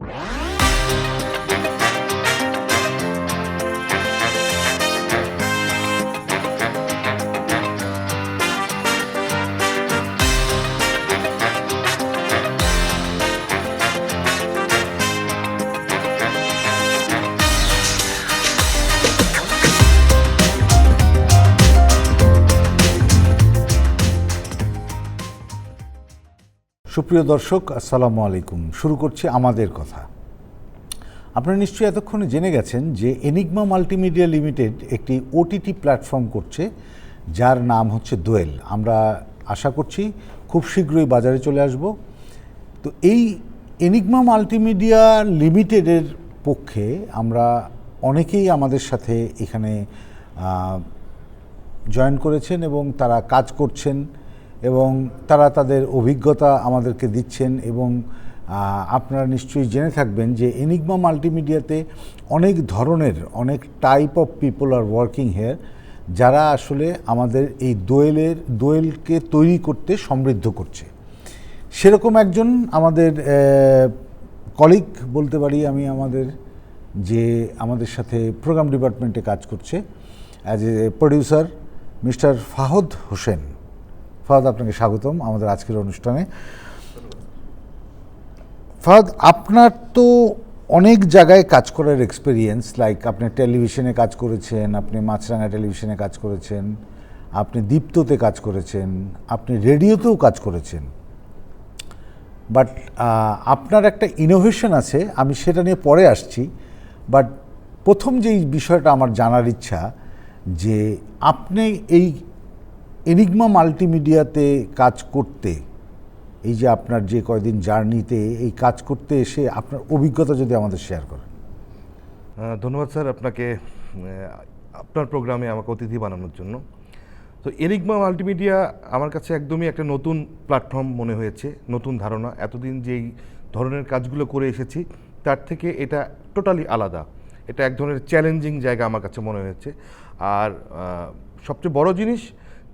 you সুপ্রিয় দর্শক, আসসালামু আলাইকুম। শুরু করছি আমাদের কথা। আপনারা নিশ্চয়ই এতক্ষণে জেনে গেছেন যে এনিগমা মাল্টিমিডিয়া লিমিটেড একটি ওটিটি প্ল্যাটফর্ম করছে, যার নাম হচ্ছে দোয়েল। আমরা আশা করছি খুব শীঘ্রই বাজারে চলে আসব। তো এই এনিগমা মাল্টিমিডিয়া লিমিটেডের পক্ষে আমরা অনেকেই আমাদের সাথে এখানে জয়েন করেছেন এবং তারা কাজ করছেন। এবং তারা তাদের অভিজ্ঞতা আমাদেরকে দিচ্ছেন এবং আপনারা নিশ্চয়ই জেনে থাকবেন যে এনিগমা মাল্টিমিডিয়াতে অনেক ধরনের, অনেক type of people are working here যারা আসলে আমাদের এই দোয়েলের, দোয়েলকে তৈরি করতে সমৃদ্ধ করছে। সেরকম একজন আমাদের কলিগ বলতে পারি আমি আমাদের, যে আমাদের সাথে প্রোগ্রাম ডিপার্টমেন্টে কাজ করছে as a producer mister Fahad Hossain. Fahad, আপনাকে স্বাগতম আমাদের আজকের অনুষ্ঠানে। ফাহাদ, আপনার তো অনেক জায়গায় কাজ করার এক্সপিরিয়েন্স লাইক আপনি টেলিভিশনে কাজ করেছেন, আপনি মাছরাঙা টেলিভিশনে কাজ করেছেন, আপনি দীপ্ততে কাজ করেছেন, আপনি রেডিওতেও কাজ করেছেন। বাট আপনার একটা ইনোভেশন আছে, আমি সেটা নিয়ে পরে আসছি। বাট প্রথম যেই বিষয়টা আমার জানার ইচ্ছা, যে আপনি এই এনিগমা মাল্টিমিডিয়াতে কাজ করতে, এই যে আপনার যে কয়দিন জার্নিতে এই কাজ করতে এসে আপনার অভিজ্ঞতা যদি আমাদের শেয়ার করেন। ধন্যবাদ স্যার আপনাকে আপনার প্রোগ্রামে আমাকে অতিথি বানানোর জন্য। তো এনিগমা মাল্টিমিডিয়া আমার কাছে একদমই একটা নতুন প্ল্যাটফর্ম মনে হয়েছে, নতুন ধারণা। এতদিন যেই ধরনের কাজগুলো করে এসেছি, তার থেকে এটা টোটালি আলাদা। এটা এক ধরনের চ্যালেঞ্জিং জায়গা আমার কাছে মনে হয়েছে। আর সবচেয়ে বড় জিনিস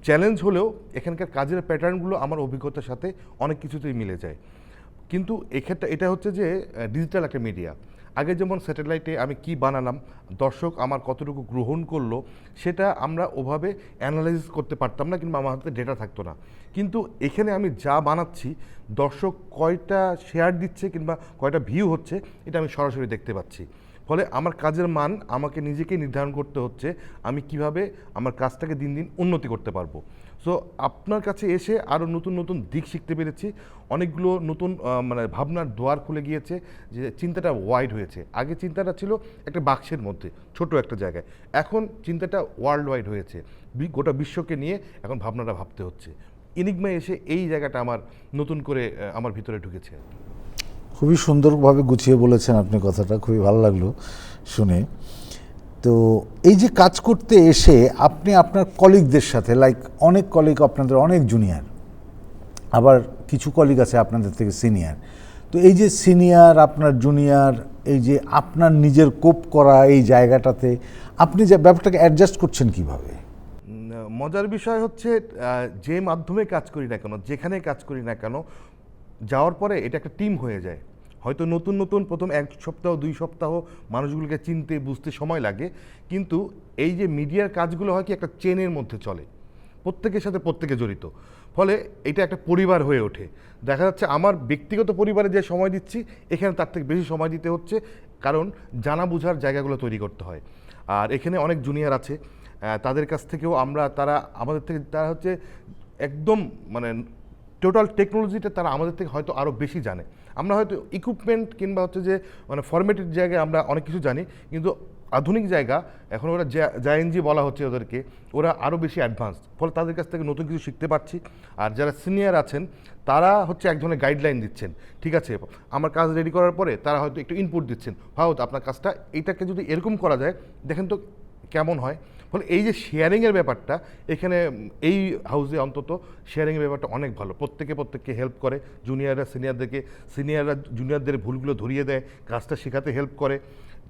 চ্যালেঞ্জ হলেও এখানকার কাজের প্যাটার্নগুলো আমার অভিজ্ঞতার সাথে অনেক কিছুতেই মিলে যায়। কিন্তু এক্ষেত্রে এটা হচ্ছে যে ডিজিটাল একটা মিডিয়া আগে যেমন স্যাটেলাইটে আমি কি বানালাম, দর্শক আমার কতটুকু গ্রহণ করল, সেটা আমরা ওভাবে অ্যানালাইসিস করতে পারতাম না কিংবা আমার হাতে ডেটা থাকতো না। কিন্তু এখানে আমি যা বানাচ্ছি, দর্শক কয়টা শেয়ার দিচ্ছে কিংবা কয়টা ভিউ হচ্ছে, এটা আমি সরাসরি দেখতে পাচ্ছি। ফলে আমার কাজের মান আমাকে নিজেকেই নির্ধারণ করতে হচ্ছে, আমি কীভাবে আমার কাজটাকে দিন দিন উন্নতি করতে পারব। সো আপনার কাছে এসে আরও নতুন নতুন দিক শিখতে পেরেছি। অনেকগুলো নতুন মানে ভাবনার দোয়ার খুলে গিয়েছে যে চিন্তাটা ওয়াইড হয়েছে। আগে চিন্তাটা ছিল একটা বাক্সের মধ্যে, ছোট একটা জায়গায়। এখন চিন্তাটা ওয়ার্ল্ড ওয়াইড হয়েছে গোটা বিশ্বকে নিয়ে এখন ভাবনাটা ভাবতে হচ্ছে। ইনিগমায় এসে এই জায়গাটা আমার নতুন করে আমার ভিতরে ঢুকেছে। খুবই সুন্দরভাবে গুছিয়ে বলেছেন আপনি কথাটা, খুবই ভালো লাগল শুনে। তো এই যে কাজ করতে এসে আপনি আপনার কলিগদের সাথে লাইক অনেক কলিগ আপনাদের অনেক জুনিয়র আবার কিছু কলিগ আছে আপনাদের থেকে সিনিয়র তো এই যে সিনিয়র আপনার জুনিয়র এই যে আপনার নিজের কোপ করা এই জায়গাটাতে, আপনি যে ব্যাপারটাকে অ্যাডজাস্ট করছেন কীভাবে? মজার বিষয় হচ্ছে যে মাধ্যমে কাজ করি না কেন, যেখানে কাজ করি না কেন যাওয়ার পরে এটা একটা টিম হয়ে যায়। হয়তো নতুন নতুন প্রথম এক সপ্তাহ, দুই সপ্তাহ মানুষগুলোকে চিনতে, বুঝতে সময় লাগে। কিন্তু এই যে মিডিয়ার কাজগুলো হয় কি, একটা চেনের মধ্যে চলে। প্রত্যেকের সাথে প্রত্যেকে জড়িত। ফলে এটা একটা পরিবার হয়ে ওঠে। দেখা যাচ্ছে আমার ব্যক্তিগত পরিবারে যে সময় দিচ্ছি, এখানে তার থেকে বেশি সময় দিতে হচ্ছে। কারণ জানা বোঝার জায়গাগুলো তৈরি করতে হয়। আর এখানে অনেক জুনিয়র আছে। তাদের কাছ থেকেও আমরা, তারা আমাদের থেকে, তারা হচ্ছে একদম মানে টোটাল টেকনোলজিটা তারা আমাদের থেকে হয়তো আরও বেশি জানে। আমরা হয়তো ইকুইপমেন্ট কিংবা হচ্ছে যে মানে ফরম্যাটেড জায়গায় আমরা অনেক কিছু জানি, কিন্তু আধুনিক জায়গা, এখন ওরা জায়েনজি বলা হচ্ছে ওদেরকে, ওরা আরও বেশি অ্যাডভান্স ফলে তাদের কাছ থেকে নতুন কিছু শিখতে পারছি। আর যারা সিনিয়র আছেন, তারা হচ্ছে এক ধরনের গাইডলাইন দিচ্ছেন। ঠিক আছে, আমার কাজ রেডি করার পরে তারা হয়তো একটু ইনপুট দিচ্ছেন। ভাবত আপনার কাজটা এইটাকে যদি এরকম করা যায়, দেখেন তো কেমন হয়। ফলে এই যে শেয়ারিংয়ের ব্যাপারটা এখানে এই হাউসে অন্তত শেয়ারিংয়ের ব্যাপারটা অনেক ভালো। প্রত্যেকে প্রত্যেককে হেল্প করে। জুনিয়ররা সিনিয়রদেরকে সিনিয়ররা জুনিয়রদের ভুলগুলো ধরিয়ে দেয় কাজটা শেখাতে হেল্প করে।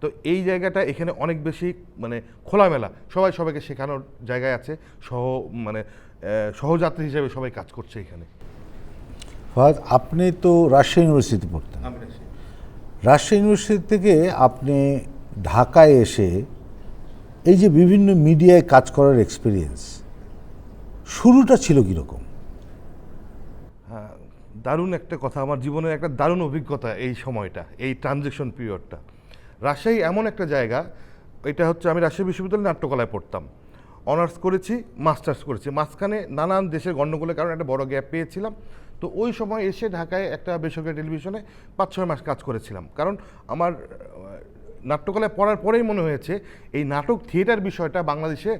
তো এই জায়গাটা এখানে অনেক বেশি মানে খোলামেলা। সবাই সবাইকে শেখানোর জায়গায় আছে। সহ মানে সহযাত্রী হিসেবে সবাই কাজ করছে এখানে। ফাহাদ আপনি তো রাজশাহী ইউনিভার্সিটিতে পড়তেন। রাজশাহী ইউনিভার্সিটি থেকে আপনি ঢাকায় এসে এই যে বিভিন্ন মিডিয়ায় কাজ করার এক্সপিরিয়েন্স শুরুটা ছিল কীরকম? হ্যাঁ, দারুণ একটা কথা। আমার জীবনের একটা দারুণ অভিজ্ঞতা এই সময়টা এই ট্রানজেকশন পিরিয়ডটা রাজশাহী এমন একটা জায়গা এটা হচ্ছে আমি রাজশাহী বিশ্ববিদ্যালয়ে নাট্যকলায় পড়তাম। অনার্স করেছি মাস্টার্স করেছি। মাঝখানে নানান দেশের গণ্ডগোলের কারণে একটা বড় গ্যাপ পেয়েছিলাম। তো ওই সময় এসে ঢাকায় একটা বেসরকারি টেলিভিশনে পাঁচ ছয় মাস কাজ করেছিলাম। কারণ আমার নাট্যকলায় পড়ার পরেই মনে হয়েছে এই নাটক থিয়েটার বিষয়টা বাংলাদেশে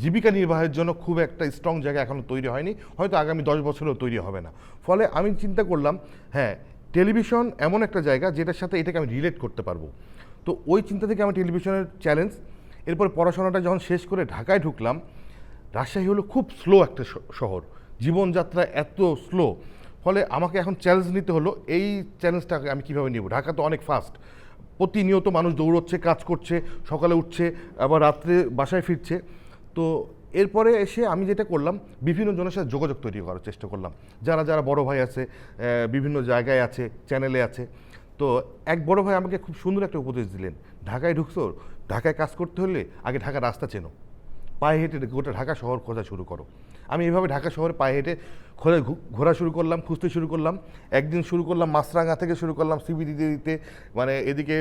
জীবিকা নির্বাহের জন্য খুব একটা স্ট্রং জায়গা এখনও তৈরি হয়নি। হয়তো আগামী দশ বছরেও তৈরি হবে না। ফলে আমি চিন্তা করলাম হ্যাঁ টেলিভিশন এমন একটা জায়গা যেটার সাথে এটাকে আমি রিলেট করতে পারব। তো ওই চিন্তা থেকে আমি টেলিভিশনের চ্যালেঞ্জ এরপর পড়াশোনাটা যখন শেষ করে ঢাকায় ঢুকলাম, রাজশাহী হলো খুব স্লো একটা শহর। জীবনযাত্রা এত স্লো ফলে আমাকে এখন চ্যালেঞ্জ নিতে হলো, এই চ্যালেঞ্জটাকে আমি কীভাবে নেব? ঢাকা তো অনেক ফাস্ট প্রতিনিয়ত মানুষ দৌড়চ্ছে, কাজ করছে, সকালে উঠছে, আবার রাত্রে বাসায় ফিরছে। তো এরপরে এসে আমি যেটা করলাম, বিভিন্ন জনের সাথে যোগাযোগ তৈরি করার চেষ্টা করলাম। যারা যারা বড় ভাই আছে বিভিন্ন জায়গায় আছে চ্যানেলে আছে। তো এক বড় ভাই আমাকে খুব সুন্দর একটা উপদেশ দিলেন। ঢাকায় ঢুকছো? ঢাকায় কাজ করতে হলে আগে ঢাকা রাস্তা চেনো। পায়ে হেঁটে গোটা ঢাকা শহর খোঁজা শুরু করো। আমি এভাবে ঢাকা শহরে পায়ে হেঁটে খোঁজা ঘু- ঘোরা শুরু করলাম, খুঁজতে শুরু করলাম, একদিন শুরু করলাম, মাছরাঙা থেকে শুরু করলাম সিবি দিতে দিতে মানে এদিকে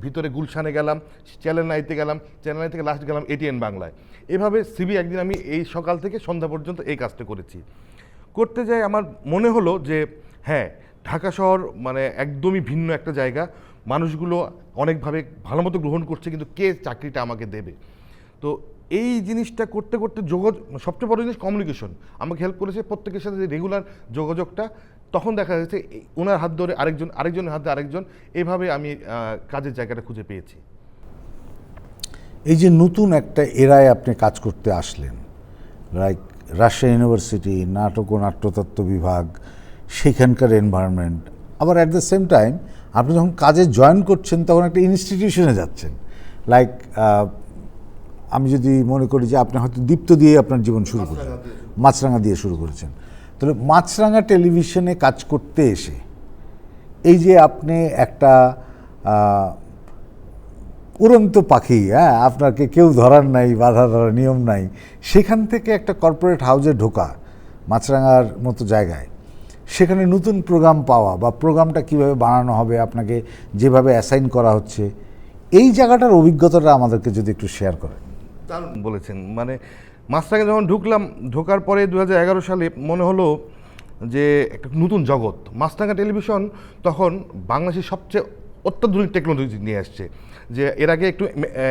ভিতরে গুলশানে গেলাম চ্যানেলাইতে গেলাম চ্যানেলাই থেকে লাস্ট গেলাম এটিএন বাংলায়। এভাবে সিবি একদিন আমি এই সকাল থেকে সন্ধ্যা পর্যন্ত এই কাজটা করেছি। করতে যাই আমার মনে হলো যে হ্যাঁ ঢাকা শহর মানে একদমই ভিন্ন একটা জায়গা। মানুষগুলো অনেকভাবে ভালো মতো গ্রহণ করছে, কিন্তু কে চাকরিটা আমাকে দেবে? তো এই জিনিসটা করতে করতে যোগাযোগ সবচেয়ে বড় জিনিস কমিউনিকেশন আমাকে হেল্প করেছে প্রত্যেকের সাথে যে রেগুলার যোগাযোগটা। তখন দেখা যাচ্ছে ওনার হাত ধরে আরেকজন, আরেকজনের হাত ধরে আরেকজন, এভাবে আমি কাজের জায়গাটা খুঁজে পেয়েছি। এই যে নতুন একটা এরায় আপনি কাজ করতে আসলেন লাইক রাজশাহী ইউনিভার্সিটি নাটক ও নাট্যতত্ত্ব বিভাগ, সেখানকার এনভায়রনমেন্ট আবার অ্যাট দ্য সেম টাইম আপনি যখন কাজে জয়েন করছেন, তখন একটা ইনস্টিটিউশনে যাচ্ছেন। লাইক আমি যদি মনে করি যে আপনি হয়তো দীপ্ত দিয়ে আপনার জীবন শুরু করেছেন মাছরাঙা দিয়ে শুরু করেছেন। তাহলে মাছরাঙা টেলিভিশনে কাজ করতে এসে এই যে আপনি একটা উড়ন্ত পাখি হ্যাঁ আপনাকে কেউ ধরার নাই বাধা ধরার নিয়ম নাই সেখান থেকে একটা কর্পোরেট হাউসে ঢোকা মাছরাঙার মতো জায়গায়। সেখানে নতুন প্রোগ্রাম পাওয়া বা প্রোগ্রামটা কীভাবে বানানো হবে আপনাকে যেভাবে অ্যাসাইন করা হচ্ছে এই জায়গাটার অভিজ্ঞতাটা আমাদেরকে যদি একটু শেয়ার করেন। দারুণ বলেছেন। মানে মাছটাকে যখন ঢুকলাম, ঢোকার পরে দু হাজার এগারো সালে মনে হলো যে একটা নতুন জগৎ। মাছরাঙা টেলিভিশন তখন বাংলাদেশের সবচেয়ে অত্যাধুনিক টেকনোলজি নিয়ে আসছে। যে এর আগে একটু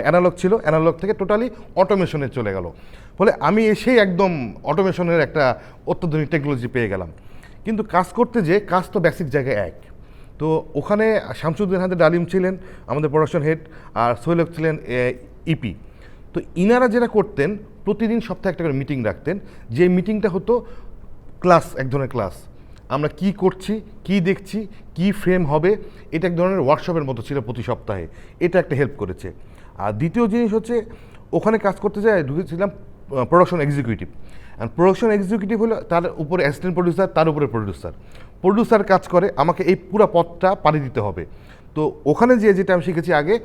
অ্যানালগ ছিল অ্যানালগ থেকে টোটালি অটোমেশনে চলে গেল। ফলে আমি এসেই একদম অটোমেশনের একটা অত্যাধুনিক টেকনোলজি পেয়ে গেলাম। কিন্তু কাজ করতে যে কাজ তো বেসিক জায়গায় এক। তো ওখানে শামসুদ্দিন হাতে ডালিম ছিলেন, আমাদের প্রোডাকশন হেড আর সোহেলক ছিলেন ইপি তো ইনারা যেটা করতেন, প্রতিদিন সপ্তাহে একটা করে মিটিং রাখতেন। যে মিটিংটা হতো ক্লাস এক ধরনের ক্লাস আমরা কি করছি, কি দেখছি, কি ফ্রেম হবে, এটা এক ধরনের ওয়ার্কশপের মতো ছিল প্রতি সপ্তাহে। এটা একটা হেল্প করেছে। আর দ্বিতীয় জিনিস হচ্ছে, ওখানে কাজ করতে যায়, ঢুকেছিলাম প্রোডাকশন এক্সিকিউটিভ প্রোডাকশন এক্সিকিউটিভ হলো তার উপরে অ্যাসিস্ট্যান্ট প্রডিউসার তার উপরে প্রডিউসার প্রডিউসার কাজ করে, আমাকে এই পুরো পথটা পাড়ি দিতে হবে। তো ওখানে যে যেটা আমি শিখেছি আগে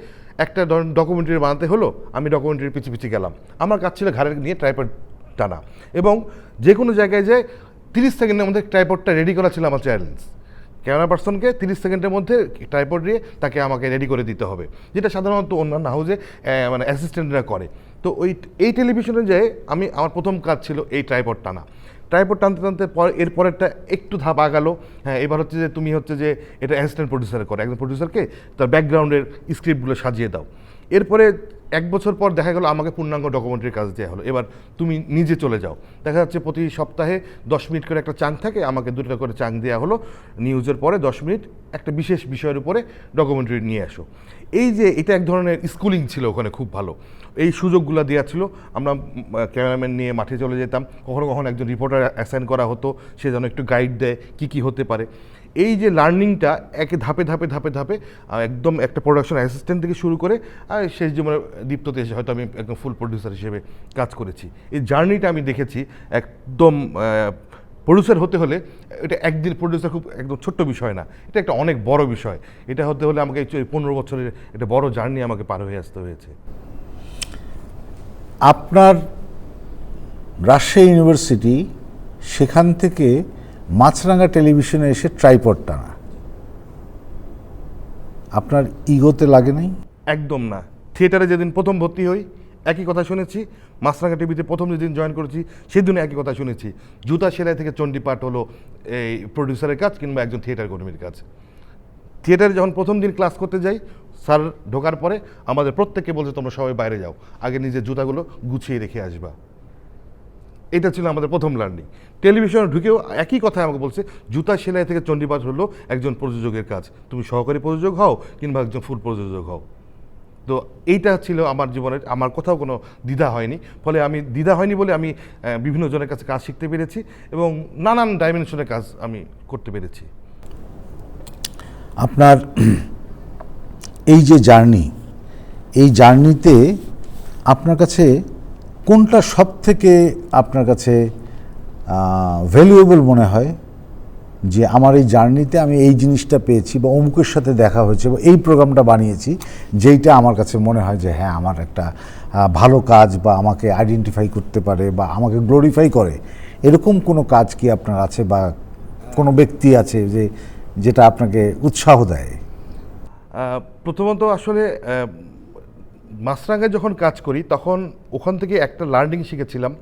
একটা ডকুমেন্টারি বানাতে হলো, আমি ডকুমেন্টারি পিছিয়ে পিছিয়ে গেলাম। আমার কাজ ছিল ঘাড়ে নিয়ে ট্রাইপড টানা। এবং যে কোনো জায়গায় যে তিরিশ সেকেন্ডের মধ্যে ট্রাইপডটা রেডি করা ছিল আমার চ্যালেঞ্জ ক্যামেরা পার্সনকে তিরিশ সেকেন্ডের মধ্যে ট্রাইপড দিয়ে তাকে আমাকে রেডি করে দিতে হবে। যেটা সাধারণত অন্যান্য হাউজে মানে অ্যাসিস্ট্যান্টরা করে। তো ওই, এই টেলিভিশনে যে আমি, আমার প্রথম কাজ ছিল এই ট্রাইপড টানা। ট্রাইপড টানতে টানতে পর এর পরেরটা একটু ধাপ আগালো। হ্যাঁ এবার হচ্ছে যে তুমি হচ্ছে যে এটা অ্যাসিস্ট্যান্ট প্রডিউসার করো। একজন প্রডিউসারকে তার ব্যাকগ্রাউন্ডের স্ক্রিপ্টগুলো সাজিয়ে দাও। এরপরে এক বছর পর দেখা গেল আমাকে পূর্ণাঙ্গ ডকুমেন্টারির কাজ দেওয়া হলো। এবার তুমি নিজে চলে যাও। দেখা যাচ্ছে প্রতি সপ্তাহে দশ মিনিট করে একটা চাং থাকে, আমাকে দুটো করে চাং দেওয়া হলো। নিউজের পরে দশ মিনিট একটা বিশেষ বিষয়ের উপরে ডকুমেন্টারি নিয়ে আসো। এই যে এটা এক ধরনের স্কুলিং ছিল ওখানে খুব ভালো। এই সুযোগগুলো দেওয়া ছিল। আমরা ক্যামেরাম্যান নিয়ে মাঠে চলে যেতাম। কখনো কখনো একজন রিপোর্টার অ্যাসাইন করা হতো, সে যেন একটু গাইড দেয় কী কী হতে পারে। এই যে লার্নিংটা একে ধাপে ধাপে ধাপে ধাপে একদম একটা প্রোডাকশন অ্যাসিস্ট্যান্ট থেকে শুরু করে, আর শেষ জীবনে দীপ্ততে এসে হয়তো আমি একদম ফুল প্রডিউসার হিসেবে কাজ করেছি। এই জার্নিটা আমি দেখেছি একদম প্রডিউসার হতে হলে এটা একদিন প্রডিউসার খুব একদম ছোট্ট বিষয় না, এটা একটা অনেক বড় বিষয়। এটা হতে হলে আমাকে পনেরো বছরের একটা বড় জার্নি আমাকে পার হয়ে আসতে হয়েছে। আপনার রাজশাহী ইউনিভার্সিটি সেখান থেকে মাছরাঙ্গা টেলিভিশনে এসে ট্রাইপড টানা। আপনার ইগোতে লাগে নাই? একদম না। থিয়েটারে যেদিন প্রথম ভর্তি হই, একই কথা শুনেছি। মাছরাঙ্গা টিভিতে প্রথম যেদিন জয়েন করেছি সেদিন একই কথা শুনেছি। জুতা সেলাই থেকে চণ্ডীপাঠ হলো এই প্রডিউসারের কাজ কিংবা একজন থিয়েটার কর্মীর কাজ। থিয়েটারে যখন প্রথম দিন ক্লাস করতে যাই, স্যার ঢোকার পরে আমাদের প্রত্যেককে বলছে, তোমরা সবাই বাইরে যাও। আগে নিজের জুতাগুলো গুছিয়ে রেখে আসবা। এটা ছিল আমাদের প্রথম লার্নিং টেলিভিশনে ঢুকেও একই কথা আমাকে বলছে, জুতা সেলাই থেকে চণ্ডীপাঠ হলো একজন প্রযোজকের কাজ। তুমি সহকারী প্রযোজক হও কিংবা একজন ফুল প্রযোজক হও। তো এইটা ছিল আমার জীবনের, আমার কোথাও কোনো দ্বিধা হয়নি। ফলে আমি দ্বিধা হয়নি বলে আমি বিভিন্ন জনের কাছে কাজ শিখতে পেরেছি এবং নানান ডাইমেনশনের কাজ আমি করতে পেরেছি। আপনার এই যে জার্নি এই জার্নিতে আপনার কাছে কোনটা সব থেকে আপনার কাছে ভ্যালুয়েবল মনে হয়? যে আমার এই জার্নিতে আমি এই জিনিসটা পেয়েছি বা অমুকের সাথে দেখা হয়েছে বা এই প্রোগ্রামটা বানিয়েছি, যেইটা আমার কাছে মনে হয় যে হ্যাঁ আমার একটা ভালো কাজ বা আমাকে আইডেন্টিফাই করতে পারে বা আমাকে গ্লোরিফাই করে। এরকম কোনো কাজ কি আপনার আছে বা কোনো ব্যক্তি আছে যে, যেটা আপনাকে উৎসাহ দেয়? প্রথমত আসলে মাছরাঙ্গায় যখন কাজ করি, তখন ওখান থেকে একটা লার্নিং শিখেছিলাম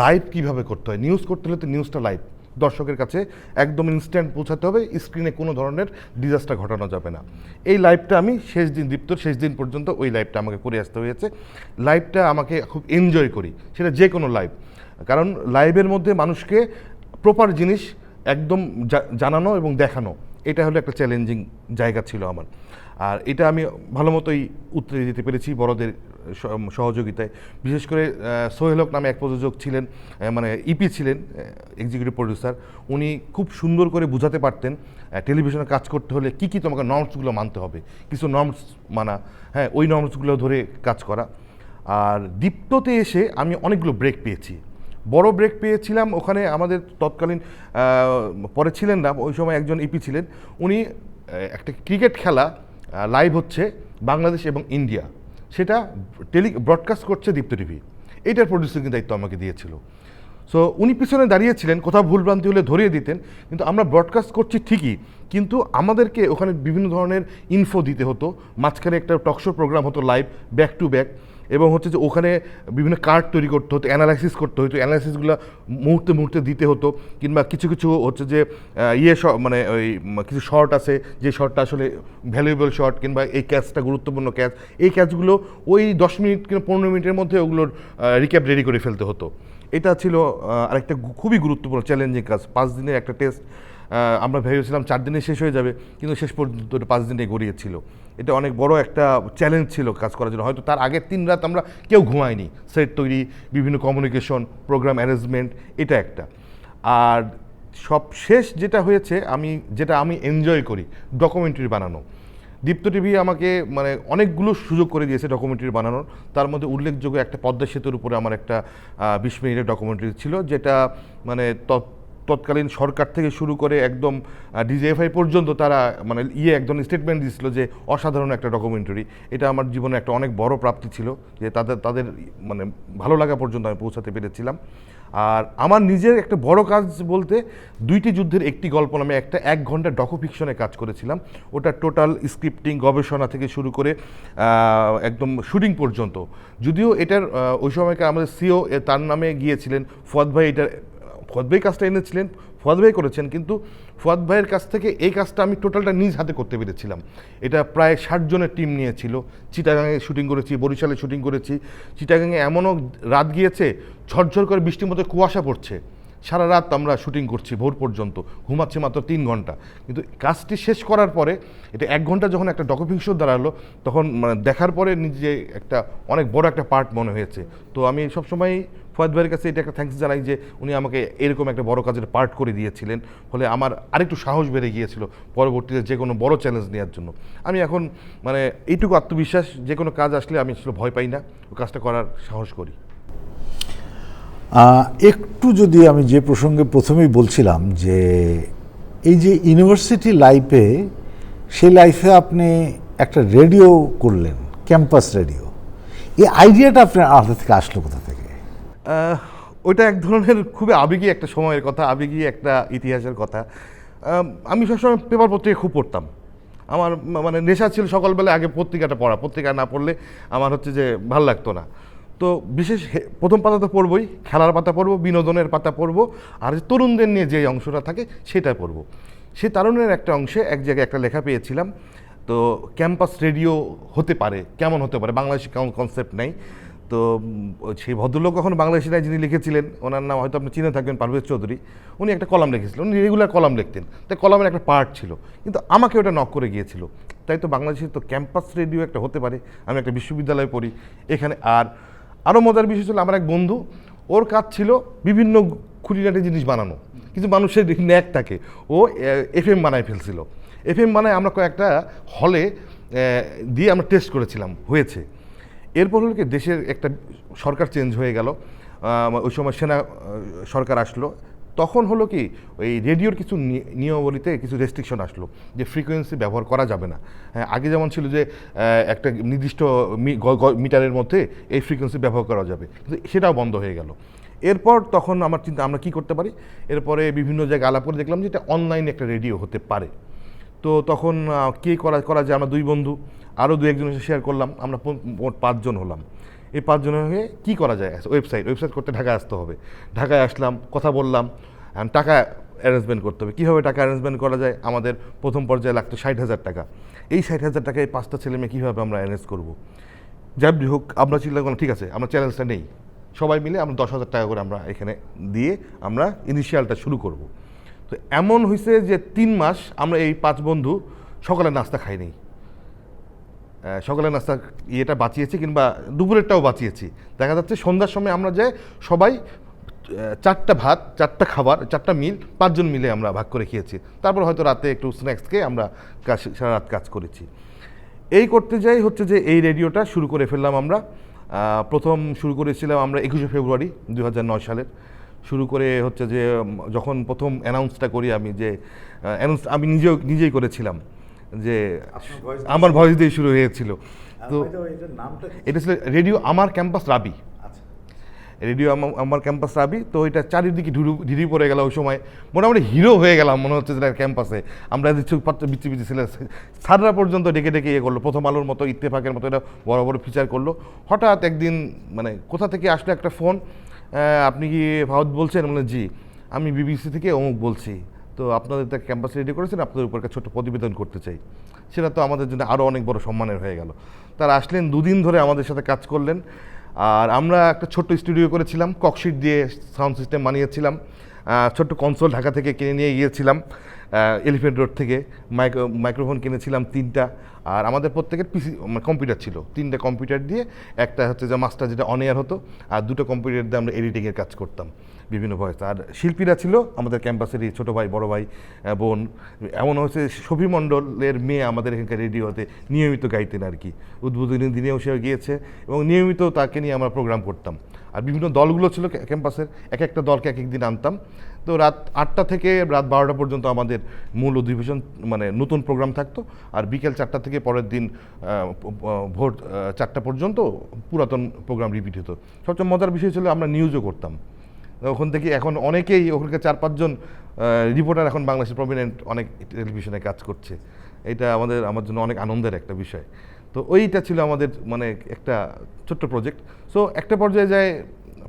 লাইভ কীভাবে করতে হয়। নিউজ করতে হলে তো নিউজটা লাইভ দর্শকের কাছে একদম ইনস্ট্যান্ট পৌঁছাতে হবে স্ক্রিনে কোনো ধরনের ডিজাস্টার ঘটানো যাবে না। এই লাইভটা আমি শেষ দিন, দীপ্তর শেষ দিন পর্যন্ত ওই লাইভটা আমাকে করে আসতে হয়েছে। লাইভটা আমাকে খুব এনজয় করি, সেটা যে কোনো লাইভ কারণ লাইভের মধ্যে মানুষকে প্রপার জিনিস একদম জানানো এবং দেখানো। এটা হলো একটা চ্যালেঞ্জিং জায়গা ছিল আমার। আর এটা আমি ভালো মতোই উত্তরে দিতে পেরেছি বড়দের সহযোগিতায়। বিশেষ করে সোহেল হক নামে এক প্রযোজক ছিলেন মানে ইপি ছিলেন এক্সিকিউটিভ প্রডিউসার উনি খুব সুন্দর করে বুঝাতে পারতেন টেলিভিশনে কাজ করতে হলে কি কি তোমাকে নর্মসগুলো মানতে হবে। কিছু নর্মস মানা হ্যাঁ ওই নর্মসগুলো ধরে কাজ করা। আর দীপ্ততে এসে আমি অনেকগুলো ব্রেক পেয়েছি। বড় ব্রেক পেয়েছিলাম, ওখানে আমাদের তৎকালীন পরে ছিলেন না, ওই সময় একজন ইপি ছিলেন। উনি একটা ক্রিকেট খেলা লাইভ হচ্ছে বাংলাদেশ এবং ইন্ডিয়া। সেটা টেলি ব্রডকাস্ট করছে দীপ্ত টিভি। এইটার প্রডিউসিং দায়িত্ব আমাকে দিয়েছিল। সো উনি পিছনে দাঁড়িয়েছিলেন, কোথাও ভুলভ্রান্তি হলে ধরিয়ে দিতেন, কিন্তু আমরা ব্রডকাস্ট করছি ঠিকই। কিন্তু আমাদেরকে ওখানে বিভিন্ন ধরনের ইনফো দিতে হতো, মাঝখানে একটা টকশো প্রোগ্রাম হতো লাইভ ব্যাক টু ব্যাক এবং হচ্ছে যে ওখানে বিভিন্ন কার্ড তৈরি করতে হতো অ্যানালাইসিস করতে হতো অ্যানালাইসিসগুলো মুহূর্তে মুহূর্তে দিতে হতো, কিংবা কিছু কিছু হচ্ছে যে ইয়ে মানে ওই কিছু শর্ট আছে, যে শর্টটা আসলে ভ্যালুয়েবল শর্ট কিংবা এই ক্যাচটা গুরুত্বপূর্ণ ক্যাচ এই ক্যাচগুলো ওই দশ মিনিট কিংবা পনেরো মিনিটের মধ্যে ওগুলোর রিক্যাপ রেডি করে ফেলতে হতো। এটা ছিল আরেকটা খুবই গুরুত্বপূর্ণ চ্যালেঞ্জিং কাজ। পাঁচ দিনের একটা টেস্ট আমরা ভেবেছিলাম চার দিনে শেষ হয়ে যাবে, কিন্তু শেষ পর্যন্ত পাঁচ দিনে গড়িয়েছিল। এটা অনেক বড় একটা চ্যালেঞ্জ ছিল কাজ করার জন্য। হয়তো তার আগের তিন রাত আমরা কেউ ঘুমাইনি সেট তৈরি, বিভিন্ন কমিউনিকেশন প্রোগ্রাম অ্যারেঞ্জমেন্ট এটা একটা। আর সব শেষ যেটা হয়েছে, আমি যেটা আমি এনজয় করি ডকুমেন্টারি বানানো। দীপ্ত টিভি আমাকে মানে অনেকগুলো সুযোগ করে দিয়েছে ডকুমেন্টারি বানানোর। তার মধ্যে উল্লেখযোগ্য একটা পদ্মা সেতুর উপরে আমার একটা বিশ মিনিটের ডকুমেন্টারি ছিল, যেটা মানে তৎকালীন সরকার থেকে শুরু করে একদম ডিজিএফআই পর্যন্ত তারা মানে ইয়ে একজন স্টেটমেন্ট দিয়েছিল যে অসাধারণ একটা ডকুমেন্টারি এটা আমার জীবনে একটা অনেক বড় প্রাপ্তি ছিল যে তাদের তাদের মানে ভালো লাগা পর্যন্ত আমি পৌঁছাতে পেরেছিলাম। আর আমার নিজের একটা বড় কাজ বলতে দুইটি যুদ্ধের একটি গল্প নামে একটা এক ঘণ্টা ডকুফিকশনে কাজ করেছিলাম। ওটা টোটাল স্ক্রিপ্টিং গবেষণা থেকে শুরু করে একদম শুটিং পর্যন্ত। যদিও এটার ওই সময়কার আমাদের সিও তার নামে গিয়েছিলেন, ফুয়াদ ভাই, এটার ফুয়াদ ভাই কাজটা এনেছিলেন, ফুয়াদ ভাই করেছেন, কিন্তু ফুয়াদ ভাইয়ের কাছ থেকে এই কাজটা আমি টোটালটা নিজ হাতে করতে পেরেছিলাম। এটা প্রায় ষাট জনের টিম নিয়েছিল। চিটাগাঙে শুটিং করেছি, বরিশালে শুটিং করেছি। চিটাগাঙে এমনও রাত গিয়েছে, ঝরঝর করে বৃষ্টির মতো কুয়াশা পড়ছে। সারা রাত আমরা শুটিং করছি ভোর পর্যন্ত, ঘুমাচ্ছি মাত্র তিন ঘণ্টা। কিন্তু কাজটি শেষ করার পরে, এটা এক ঘণ্টা যখন একটা ডকুফিকশন দাঁড়াল, তখন মানে দেখার পরে নিজে একটা অনেক বড় একটা পার্ট মনে হয়েছে। তো আমি সবসময় ফয়েদ ভাইয়ের কাছে এটা একটা থ্যাঙ্কস জানাই যে উনি আমাকে এরকম একটা বড় কাজের পার্ট করে দিয়েছিলেন। ফলে আমার আরেকটু সাহস বেড়ে গিয়েছিল পরবর্তীতে যে কোনো বড় চ্যালেঞ্জ নেওয়ার জন্য। আমি এখন মানে এইটুকু আত্মবিশ্বাস, যে কোনো কাজ আসলে আমি আসলে ভয় পাই না। ও কাজটা করার সাহস করি। একটু যদি আমি যে প্রসঙ্গে প্রথমেই বলছিলাম যে এই যে ইউনিভার্সিটি লাইফে সেই লাইফে আপনি একটা রেডিও করলেন ক্যাম্পাস রেডিও এই আইডিয়াটা আপনার মাথা থেকে আসলো কোথা থেকে? ওইটা এক ধরনের খুবই আবেগী একটা সময়ের কথা, আবেগী একটা ইতিহাসের কথা। আমি সবসময় পেপার পত্রিকা খুব পড়তাম। আমার মানে নেশা ছিল সকালবেলা আগে পত্রিকাটা পড়া। পত্রিকা না পড়লে আমার হচ্ছে যে ভালো লাগতো না। তো বিশেষ প্রথম পাতা তো পড়বই, খেলার পাতা পড়ব, বিনোদনের পাতা পড়ব, আর তরুণদের নিয়ে যে অংশটা থাকে সেটা পড়ব। সে তারুণের একটা অংশে এক জায়গায় একটা লেখা পেয়েছিলাম। তো ক্যাম্পাস রেডিও হতে পারে, কেমন হতে পারে, বাংলাদেশে কেমন কনসেপ্ট নেই। তো সেই ভদ্রলোক কখন বাংলাদেশি নাই যিনি লিখেছিলেন, ওনার নাম হয়তো আপনি চিনে থাকবেন, পারভেজ চৌধুরী, উনি একটা কলাম লিখেছিলেন, উনি রেগুলার কলাম লিখতেন। তাই কলামের একটা পার্ট ছিল, কিন্তু আমাকে ওটা নক করে গিয়েছিল। তাই তো বাংলাদেশে তো ক্যাম্পাস রেডিও একটা হতে পারে, আমি একটা বিশ্ববিদ্যালয়ে পড়ি, এখানে আর আরও মজার বিষয় ছিল, আমার এক বন্ধু, ওর কাজ ছিল বিভিন্ন খুঁটিনাটি জিনিস বানানো, কিন্তু মানুষের ন্যাক থাকে, ও এফ এম বানায় ফেলছিল। এফ এম বানায় আমরা কয়েকটা হলে দিয়ে আমরা টেস্ট করেছিলাম, হয়েছে। এরপর হলো কি দেশের একটা সরকার চেঞ্জ হয়ে গেল। ওই সময় সেনা সরকার আসলো। তখন হলো কি ওই রেডিওর কিছু নিয়মাবলীতে কিছু রেস্ট্রিকশন আসলো যে ফ্রিকোয়েন্সি ব্যবহার করা যাবে না। হ্যাঁ আগে যেমন ছিল যে একটা নির্দিষ্ট মিটারের মধ্যে এই ফ্রিকোয়েন্সি ব্যবহার করা যাবে। কিন্তু সেটাও বন্ধ হয়ে গেল। এরপর তখন আমার চিন্তা, আমরা কি করতে পারি? এরপরে বিভিন্ন জায়গায় আলাপ করে দেখলাম যে এটা অনলাইন একটা রেডিও হতে পারে। তো তখন কে করা করা যায়? আমরা দুই বন্ধু, আরও দু একজনের সাথে শেয়ার করলাম, আমরা মোট পাঁচজন হলাম। এই পাঁচজনের হয়ে কী করা যায়? ওয়েবসাইট ওয়েবসাইট করতে ঢাকায় আসতে হবে। ঢাকায় আসলাম, কথা বললাম টাকা অ্যারেঞ্জমেন্ট করতে হবে। কীভাবে টাকা অ্যারেঞ্জমেন্ট করা যায়? আমাদের প্রথম পর্যায়ে লাগতো ষাট হাজার টাকা। এই ষাট হাজার টাকায় পাঁচটা ছেলে মেয়ে কীভাবে আমরা অ্যারেঞ্জ করব? যাই হোক, আমরা চিন্তা করলাম ঠিক আছে, আমরা চ্যালেঞ্জটা নেই। সবাই মিলে আমরা দশ হাজার টাকা করে আমরা এখানে দিয়ে আমরা ইনিশিয়ালটা শুরু করব। তো এমন হয়েছে যে তিন মাস আমরা এই পাঁচ বন্ধু সকালের নাস্তা খাইনি। আহ, সকালের নাস্তা ইয়েটা বাঁচিয়েছি কিংবা দুপুরেরটাও বাঁচিয়েছি। দেখা যাচ্ছে সন্ধ্যার সময় আমরা যে সবাই চারটা ভাত চারটা খাবার চারটা মিল পাঁচজন মিলে আমরা ভাগ করে খেয়েছি। তারপর হয়তো রাতে একটু স্ন্যাক্স খেয়ে আমরা কাজ সারা রাত কাজ করেছি। এই করতে যাই হচ্ছে যে এই রেডিওটা শুরু করে ফেললাম আমরা। প্রথম শুরু করেছিলাম আমরা একুশে ফেব্রুয়ারি দু সালের। শুরু করে হচ্ছে যে যখন প্রথম অ্যানাউন্সটা করি আমি যে অ্যানাউন্স আমি নিজেও নিজেই করেছিলাম যে আমার ভয়েস দিয়ে শুরু হয়েছিল। তো এটা ছিল রেডিও আমার ক্যাম্পাস রাবি। রেডিও আমার ক্যাম্পাস রাবি তো এটা চারিদিকে ঢুড়ু ঢিরি পড়ে গেল ওই সময়। মোটামুটি হিরো হয়ে গেলাম মনে হচ্ছে যেটা ক্যাম্পাসে। আমরা কিছু পাত্র বিচ্ছি বিচ্ছি ছেলে স্যাররা পর্যন্ত ডেকে ডেকে ইয়ে করল প্রথম আলোর মতো ইত্তেফাকের মতো এটা বড় বড় ফিচার করল। হঠাৎ একদিন মানে কোথা থেকে আসলো একটা ফোন আপনি কি ভারত বলছেন? মানে জি, আমি বিবিসি থেকে অমুক বলছি। তো আপনাদের তো ক্যাম্পাস রেডি করেছেন, আপনাদের উপর একটা ছোট্ট প্রতিবেদন করতে চাই। সেটা তো আমাদের জন্য আরও অনেক বড় সম্মানের হয়ে গেল। তারা আসলেন দুদিন ধরে আমাদের সাথে কাজ করলেন। আর আমরা একটা ছোট্ট স্টুডিও করেছিলাম, ককশিট দিয়ে সাউন্ড সিস্টেম বানিয়েছিলাম। ছোট্ট কনসোল ঢাকা থেকে কিনে নিয়ে গিয়েছিলাম। এলিফেন্ট রোড থেকে মাইক্রো মাইক্রোফোন কিনেছিলাম তিনটা। আর আমাদের প্রত্যেকের পিসি কম্পিউটার ছিল। তিনটা কম্পিউটার দিয়ে, একটা হচ্ছে যে মাস্টার যেটা অন এয়ার হতো, আর দুটো কম্পিউটার দিয়ে আমরা এডিটিংয়ের কাজ করতাম বিভিন্ন ভয়েস আর শিল্পীরা ছিল আমাদের ক্যাম্পাসেরই ছোটো ভাই, বড় ভাই বোন। এমন হচ্ছে শফি মণ্ডলের মেয়ে আমাদের এখানকার রেডিওতে নিয়মিত গাইতেন আর কি। উদ্বোধনী দিনেও সে গিয়েছে এবং নিয়মিত তাকে নিয়ে আমরা প্রোগ্রাম করতাম। আর বিভিন্ন দলগুলো ছিল ক্যাম্পাসের। এক একটা দলকে এক একদিন আনতাম। তো রাত আটটা থেকে রাত বারোটা পর্যন্ত আমাদের মূল অধিবেশন মানে নতুন প্রোগ্রাম থাকতো। আর বিকেল চারটা থেকে পরের দিন ভোর চারটা পর্যন্ত পুরাতন প্রোগ্রাম রিপিট হতো। সবচেয়ে মজার বিষয় ছিল আমরা নিউজও করতাম। ওখান থেকে এখন অনেকেই, ওখানকার চার পাঁচজন রিপোর্টার এখন বাংলাদেশের প্রমিনেন্ট অনেক টেলিভিশনে কাজ করছে। এটা আমাদের, আমার জন্য অনেক আনন্দের একটা বিষয়। তো ওইটা ছিল আমাদের মানে একটা ছোট্ট প্রজেক্ট সো একটা পর্যায়ে যায়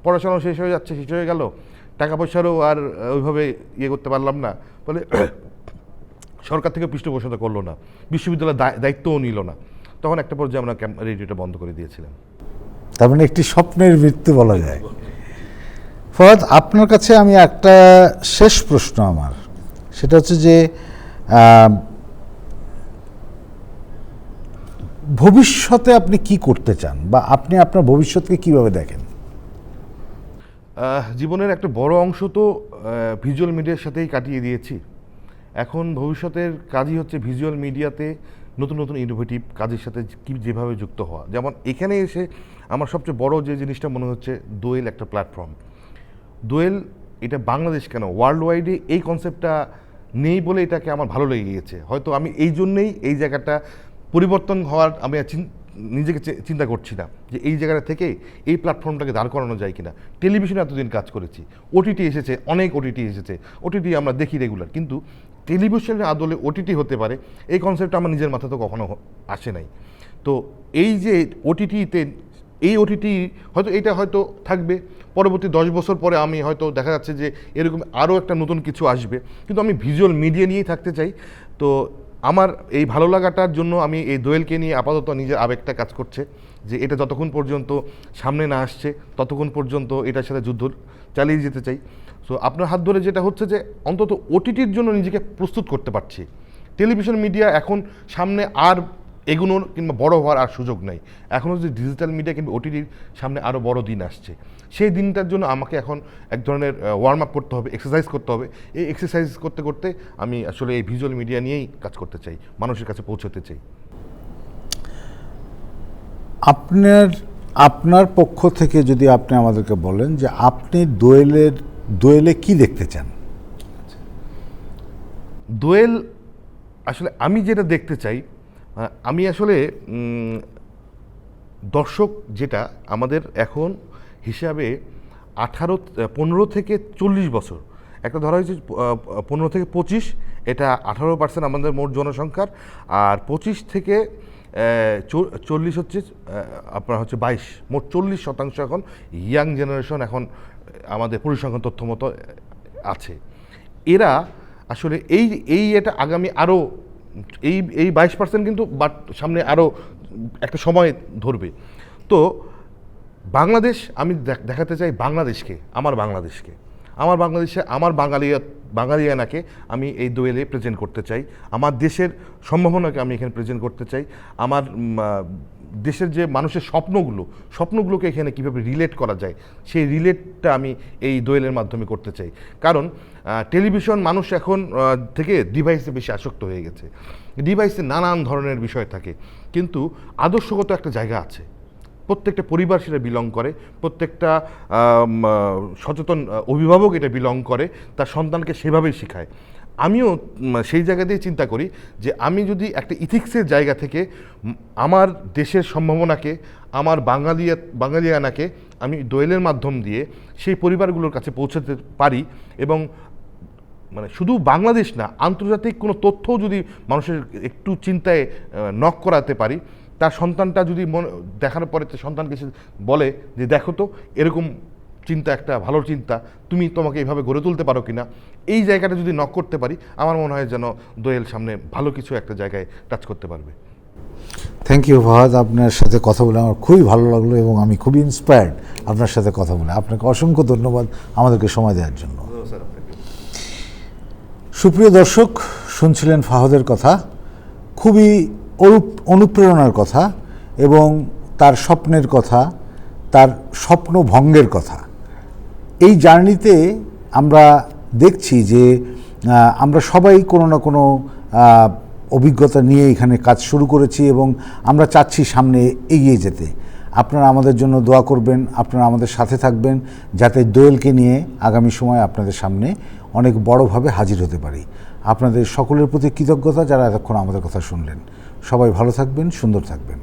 পড়াশোনা শেষ হয়ে যাচ্ছে, শেষ হয়ে গেল। টাকা পয়সারও আর ওইভাবে ইয়ে করতে পারলাম না। ফলে সরকার থেকে পৃষ্ঠপোষকতা করল না। বিশ্ববিদ্যালয়ের দায়- দায়িত্বও নিল না। তখন একটা পর্যায়ে আমরা রেডিওটা বন্ধ করে দিয়েছিলাম। তার মানে একটি স্বপ্নের মৃত্যু বলা যায়। ফরাদ, আপনার কাছে আমি একটা শেষ প্রশ্ন আমার। সেটা হচ্ছে যে আম, ভবিষ্যতে আপনি কি করতে চান? বা আপনি আপনার ভবিষ্যৎকে কীভাবে দেখেন? জীবনের একটা বড় অংশ তো ভিজুয়াল মিডিয়ার সাথেই কাটিয়ে দিয়েছি। এখন ভবিষ্যতের কাজই হচ্ছে ভিজুয়াল মিডিয়াতে নতুন নতুন ইনোভেটিভ কাজের সাথে কী যেভাবে যুক্ত হওয়া। যেমন এখানে এসে আমার সবচেয়ে বড় যে জিনিসটা মনে হচ্ছে, দোয়েল একটা প্ল্যাটফর্ম দোয়েল, এটা বাংলাদেশ কেন? ওয়ার্ল্ড ওয়াইডে এই কনসেপ্টটা নেই বলে এটাকে আমার ভালো লেগে গিয়েছে। হয়তো আমি এই জন্যেই এই জায়গাটা পরিবর্তন হওয়ার আমি নিজেকে চিন্তা করছি না যে এই জায়গাটা থেকে এই প্ল্যাটফর্মটাকে দাঁড় করানো যায় কিনা। টেলিভিশনে এতদিন কাজ করেছি ওটিটি এসেছে, অনেক ওটিটি এসেছে ওটিটি আমরা দেখি রেগুলার কিন্তু টেলিভিশনের আদলে ওটিটি হতে পারে, এই কনসেপ্টটা আমার নিজের মাথা তো কখনো আসে নাই। তো এই যে ওটিটিতে এই ওটিটি হয়তো এটা হয়তো থাকবে, পরবর্তী দশ বছর পরে আমি হয়তো দেখা যাচ্ছে যে এরকম আরও একটা নতুন কিছু আসবে, কিন্তু আমি ভিজুয়াল মিডিয়া নিয়েই থাকতে চাই। তো আমার এই ভালো লাগাটার জন্য আমি এই দোয়েলকে নিয়ে আপাতত নিজের আবেগটা কাজ করছে, যে এটা যতক্ষণ পর্যন্ত সামনে না আসছে, ততক্ষণ পর্যন্ত এটার সাথে যুদ্ধ চালিয়ে যেতে চাই। সো আপনার হাত ধরে যেটা হচ্ছে যে, অন্তত ওটিটির জন্য নিজেকে প্রস্তুত করতে পারছি। টেলিভিশন মিডিয়া এখন সামনে আর এগুনোর কিংবা বড় হওয়ার আর সুযোগ নেই। এখন হচ্ছে ডিজিটাল মিডিয়া কিংবা ওটিটির সামনে আরও বড় দিন আসছে। সেই দিনটার জন্য আমাকে এখন এক ধরনের ওয়ার্ম আপ করতে হবে এক্সারসাইজ করতে হবে। এই এক্সারসাইজ করতে করতে আমি আসলে এই ভিজুয়াল মিডিয়া নিয়েই কাজ করতে চাই মানুষের কাছে পৌঁছতে চাই। আপনার আপনার পক্ষ থেকে যদি আপনি আমাদেরকে বলেন যে আপনি দোয়েলের দোয়েলে কি দেখতে চান? দোয়েল আসলে আমি যেটা দেখতে চাই আমি আসলে দর্শক যেটা আমাদের এখন হিসাবে আঠারো, পনেরো থেকে চল্লিশ বছর। একটা ধরা হয়েছে পনেরো থেকে পঁচিশ, এটা আঠারো পার্সেন্ট আমাদের মোট জনসংখ্যার। আর পঁচিশ থেকে চল্লিশ হচ্ছে আপনার হচ্ছে বাইশ। মোট চল্লিশ শতাংশ এখন ইয়াং জেনারেশন এখন আমাদের পরিসংখ্যান তথ্য মতো আছে। এরা আসলে এই এই এটা আগামী আরও, এই এই বাইশ পার্সেন্ট কিন্তু বাট সামনে আরও একটা সময় ধরবে। তো বাংলাদেশ, আমি দেখাতে চাই বাংলাদেশকে, আমার বাংলাদেশকে। আমার বাংলাদেশে, আমার বাঙালিয়া, বাঙালিয়ানাকে আমি এই দোয়েলে প্রেজেন্ট করতে চাই। আমার দেশের সম্ভাবনাকে আমি এখানে প্রেজেন্ট করতে চাই। আমার দেশের যে মানুষের স্বপ্নগুলো, স্বপ্নগুলোকে এখানে কীভাবে রিলেট করা যায়, সেই রিলেটটা আমি এই দোয়েলের মাধ্যমে করতে চাই। কারণ টেলিভিশন মানুষ এখন থেকে ডিভাইসে বেশি আসক্ত হয়ে গেছে। ডিভাইসে নানান ধরনের বিষয় থাকে। কিন্তু আদর্শগত একটা জায়গা আছে। প্রত্যেকটা পরিবার সেটা বিলং করে, প্রত্যেকটা সচেতন অভিভাবক এটা বিলং করে, তার সন্তানকে সেভাবেই শেখায়। আমিও সেই জায়গা দিয়ে চিন্তা করি যে আমি যদি একটা ইথিক্সের জায়গা থেকে আমার দেশের সম্ভাবনাকে, আমার বাঙালিয়া, বাঙালিয়ানাকে আমি দোয়েলের মাধ্যম দিয়ে সেই পরিবারগুলোর কাছে পৌঁছাতে পারি এবং মানে শুধু বাংলাদেশ না, আন্তর্জাতিক কোনো তথ্যও যদি মানুষের একটু চিন্তায় নক করাতে পারি তার সন্তানটা যদি মনে দেখার পরে সন্তানকে সে বলে যে দেখো তো এরকম চিন্তা একটা ভালো চিন্তা তুমি তোমাকে এইভাবে গড়ে তুলতে পারো কিনা? এই জায়গাটা যদি নক করতে পারি আমার মনে হয় যেন দোয়েল সামনে ভালো কিছু একটা জায়গায় টাচ করতে পারবে। থ্যাংক ইউ ফাহাদ আপনার সাথে কথা বলে আমার খুবই ভালো লাগল এবং আমি খুবই ইন্সপায়ার্ড আপনার সাথে কথা বলে। আপনাকে অসংখ্য ধন্যবাদ আমাদেরকে সময় দেওয়ার জন্য। সুপ্রিয় দর্শক শুনছিলেন ফাহাদের কথা। খুবই অনুপ্রেরণার কথা এবং তার স্বপ্নের কথা, তার স্বপ্ন ভঙ্গের কথা। এই জার্নিতে আমরা দেখছি যে আমরা সবাই কোনো না কোনো অভিজ্ঞতা নিয়ে এখানে কাজ শুরু করেছি এবং আমরা চাচ্ছি সামনে এগিয়ে যেতে। আপনারা আমাদের জন্য দোয়া করবেন, আপনারা আমাদের সাথে থাকবেন যাতে দোয়েলকে নিয়ে আগামী সময় আপনাদের সামনে অনেক বড়ভাবে হাজির হতে পারি। আপনাদের সকলের প্রতি কৃতজ্ঞতা যারা এতক্ষণ আমাদের কথা শুনলেন। সবাই ভালো থাকবেন সুন্দর থাকবেন।